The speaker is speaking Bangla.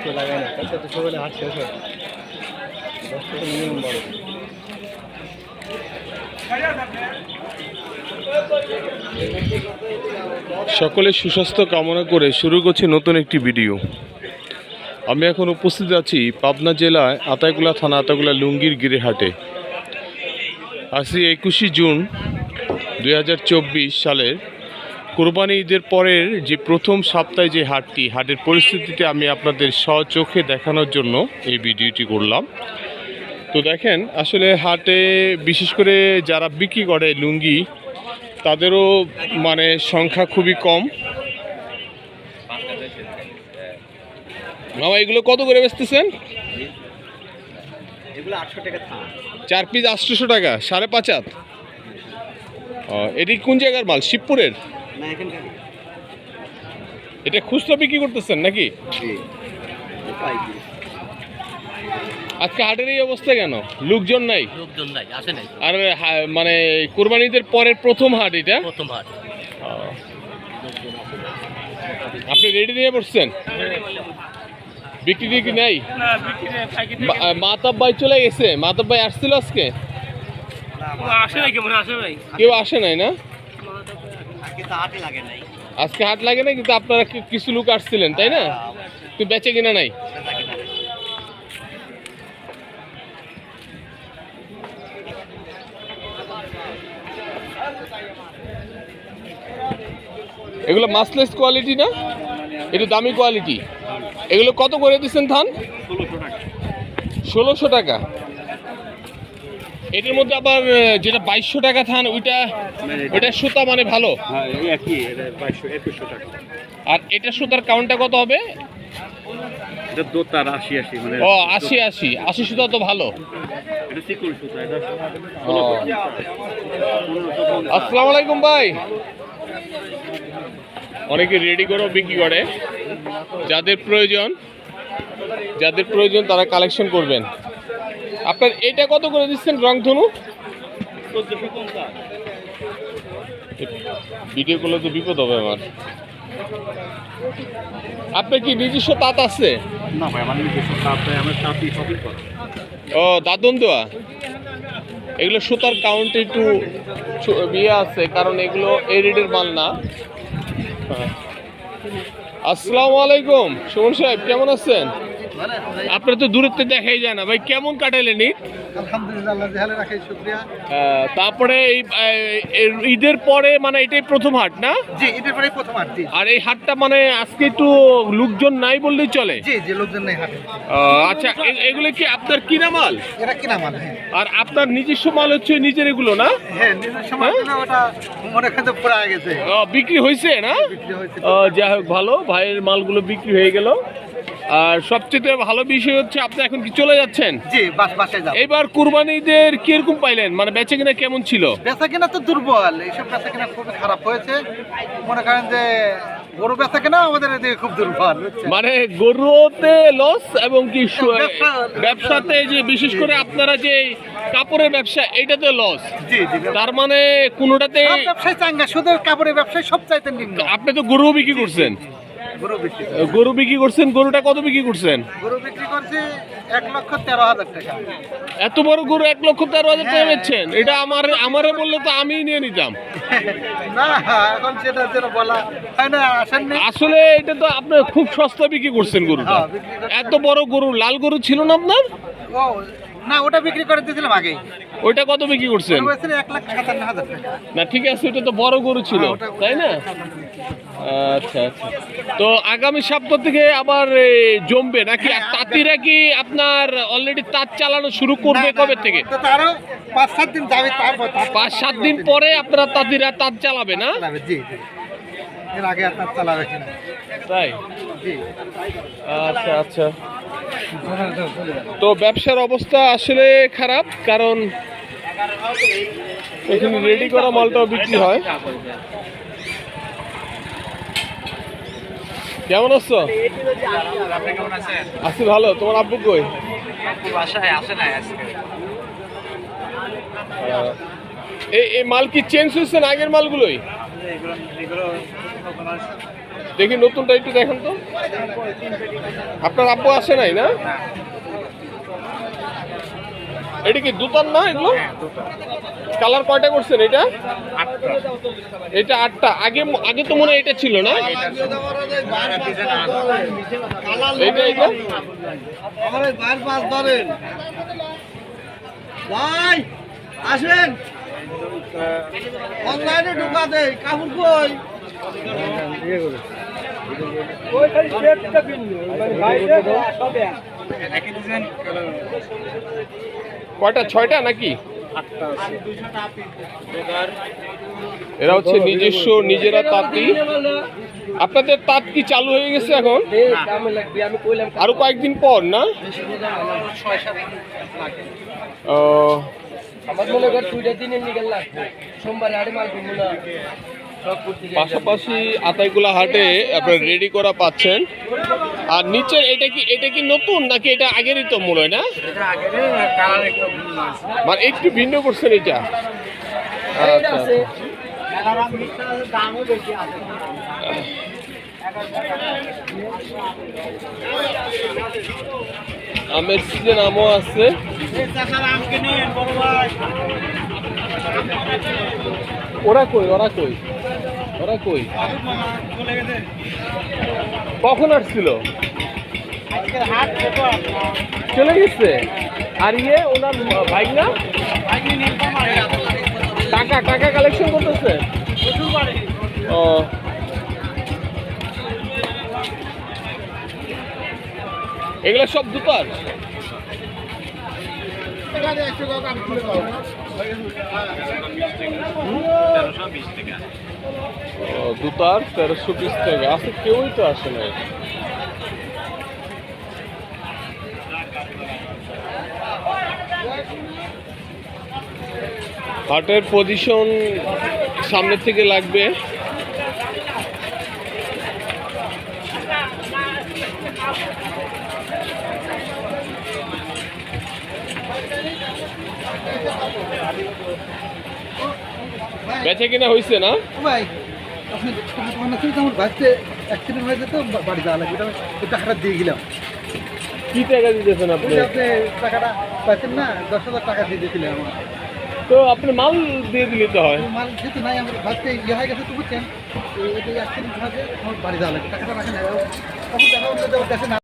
কেউ লাগায় না সকালে হাট শেষ হয়। মিনিমাম সুস্বাস্থ্য কামনা করে শুরু করছি নতুন একটি ভিডিও। আমি এখন উপস্থিত আছি পাবনা জেলায় আতাইকুলা থানা আতাইকুলা লুঙ্গির গিরিহাটে। আজকে একুশে জুন দু হাজার চব্বিশ সালের কোরবানি ঈদের পরের যে প্রথম সপ্তাহে যে হাটটি হাটের পরিস্থিতিতে আমি আপনাদের স্বচোখে দেখানোর জন্য এই ভিডিওটি করলাম। তো দেখেন আসলে হাটে বিশেষ করে যারা বিক্রি করে লুঙ্গি তাদেরও মানে সংখ্যা খুবই কম। মামা এগুলো কত করে বেচতেছেন? চার পিস আটশোশো টাকা সাড়ে পাঁচ হাত। এটি কোন জায়গার মাল? শিবপুরের? না এখানকার এটা খুচরা বিক্রি করতেছেন নাকি? জি। আজকে হাটের এই অবস্থা কেন? লোকজন নাই? লোকজন নাই আসে নাই। আর মানে কোরবানিদের পরের প্রথম হাট এটা? প্রথম হাট। আপনি রেডি নিয়ে বসছেন? বিক্রি টিক্রি নাই? মাতাব ভাই চলে গেছে। মাতাব ভাই আসছিল আজকে? আসে নাই কেমন আসে ভাই কেউ আসে নাই না? আজকে তো হাট লাগে না কিন্তু আপনারা কিছু লোক আসছিলেন তাই না? তুই বেচে কিনা নাই? এগুলো মাসলেস কোয়ালিটি না? একটু দামি কোয়ালিটি। এগুলো কত করে দিচ্ছেন ধান? ষোলোশো টাকা। এটার মধ্যে আবার যেটা বাইশশো টাকা থান ওইটা ওইটা সুতা মানে ভালো? হ্যাঁ আর এটা সুতার কাউন্টটা কত হবে? মানে ও আশি আশি। আশি সুতা তো ভালো। আসসালামু আলাইকুম ভাই। অনেকে রেডি করেও বিক্রি করে। যাদের প্রয়োজন যাদের প্রয়োজন তারা কালেকশন করবেন। আপনার এটা কত করে দিচ্ছেন রংধনু চোদ্দশো পঞ্চাশ ভিডিও করলে তো বিপদ হবে আমার। আপনার কি নিজস্ব তাঁত আছে? না ভাই আমার নিজস্ব তাপ আমার তাপই সবই করে। ও দাদন দেওয়া? এগুলো সুতার কাউন্টে একটু ইয়ে আছে কারণ এগুলো এই রেটের মাল না। হ্যাঁ। আসসালামু আলাইকুম সুমন সাহেব কেমন আছেন? আপনার তো দূরত্বে দেখাই যায় না। ভাই কেমন কাটাইলেন ঈদ? তারপরে ঈদের পরে মানে এটাই প্রথম হাট না? জি এটার পরে প্রথম হাট আর এই হাটটা মানে আজকে একটু লোকজন নাই বললেই চলে? জি যে লোকজন নেই হাটে। আচ্ছা এগুলো কি আপনার কিনা মাল? এরা কিনা মাল হ্যাঁ। আর আপনার নিজস্ব মাল হচ্ছে নিজের এগুলো না? হ্যাঁ নিজের সময় ওটা মনে খাতে পুরা গেছে। বিক্রি হয়েছে না? বিক্রি হয়েছে। যাই হোক ভালো ভাইয়ের মালগুলো বিক্রি হয়ে গেল। আর সবচেয়ে ভালো বিষয় হচ্ছে আপনি এখন কি চলে যাচ্ছেন? জি বাস বাসায় যাও এইবার কুরবানিদের কীরকম পাইলেন? মানে বেচে কিনা কেমন ছিল? বেচা কিনা তো দুর্বল। এইসব বেচা কিনা খুবই খারাপ হয়েছে। মনে করেন যে গরু বেচা কিনা আমাদের এদিকে খুব দুর্বল মানে গরুতে লস এবং কি সু- ব্যবসা- ব্যবসাতে যে বিশেষ করে আপনারা যে কাপড়ের ব্যবসা এইটাতে লস জি জি তার মানে কোনোটাতে সব ব্যবসায় চাঙ্গা শুধু কাপড়ের ব্যবসায় সব চাইতে নিম্ন। আপনি তো গরু বিক্রি করছেন। গরু বিক্রি করছেন গরুটা কত বিক্রি করছেন? গরু বিক্রি করছে এক লক্ষ তেরো হাজার টাকা। এত বড় গরু এক লক্ষ তেরো হাজার টাকা হ্যাঁ। বেচছেন এটা আমার আমারে বললে তো আমিই নিয়ে নিতাম। আসলে এটা তো আপনি খুব সস্তা বিক্রি করছেন গরুটা। হ্যাঁ। এত বড় গরু লাল গরু ছিল না আপনার? না ওটা বিক্রি করে দিয়েছিলাম আগেই। ওইটা কত বিক্রি করছেন? না ঠিক আছে ওটা তো বড় গরু ছিল হ্যাঁ, তাই না? আচ্ছা আচ্ছা। তো আগামী সপ্তাহ থেকে আবার জমবে নাকি? আর হ্যাঁ, তাঁতিরা কি আপনার অলরেডি তাঁত চালানো শুরু করবে কবে থেকে? পাঁচ সাত দিন যাবে তারপর তারপর- পাঁচ সাত দিন পরে আপনারা তাঁতিরা তাঁত চালাবে না? জি জি। এর আগে আপনার চালাবে তাই? আচ্ছা আচ্ছা। তো ব্যবসার অবস্থা আসলে খারাপ, কারণ এখানে রেডি করা মালটাও বিক্রি হয়। কেমন আছো? আছি ভালো, তোমার আব্বু কই? এই মাল কি চেঞ্জ হয়েছে আগের মালগুলোই? দেখি নতুনটা একটু দেখেন তো। আপনার আব্বু আসে নাই না? এটা কি দুতার না এগুলো? কালার কয়টা করছেন এটা? এটা আটটা। আগে আগে তো মনে হয় এটা ছিল না? বাইর ভাই আসেন। অনলাইনে ঢোকা দেয় কাপড় কই? কয়টা ছয়টা নাকি? এরা হচ্ছে নিজস্ব নিজেরা তাঁতি। আপনাদের তাঁত কি চালু হয়ে গেছে এখন? আরও কয়েকদিন পর না? ও, আমার মনে কর সোমবারে হাটে মাল কিনবো না। পাশাপাশি আতাইকুলা হাটে আপনার রেডি করা পাচ্ছেন। আর নিচের এটা কি এটা কি নতুন নাকি এটা আগেরই তো মনে হয় না? মানে একটু ভিন্ন করছেন এটা? এইটা আচ্ছা। আমের সিজন আমও আছে। ওরা কই ওরা কই? ওরা কই? কখন আসছিল? চলে গেছে? আর ইয়ে ওনার বাইক না টাকা টাকা কালেকশন করতেছে? ও। এগুলো সব দুপার ও, দুতার তেরোশো পিস থেকে আছে কেউই তো আসে না হাটের পজিশন সামনের থেকে লাগবে। বেচে কিনা হয়েছে না? ভাই আপনি আমার বাড়িতে অ্যাক্সিডেন্ট হয়ে যেত বাড়ি যাওয়া লাগবে। এটা ওই টাকাটা দিয়ে গেলাম। কি টাকা দিতেছেন আপনি? টাকাটা পাচ্ছেন না দশ হাজার টাকা দিয়ে দিয়েছিলেন আমার তো আপনি মাল দিয়ে দিলে তো হয়। মাল যেহেতু নাই আমার ইয়ে হয়ে গেছে তো বুঝছেন এই- এই অ্যাক্সিডেন্ট আমার বাড়ি যাওয়া লাগবে। টাকাটা রাখেন না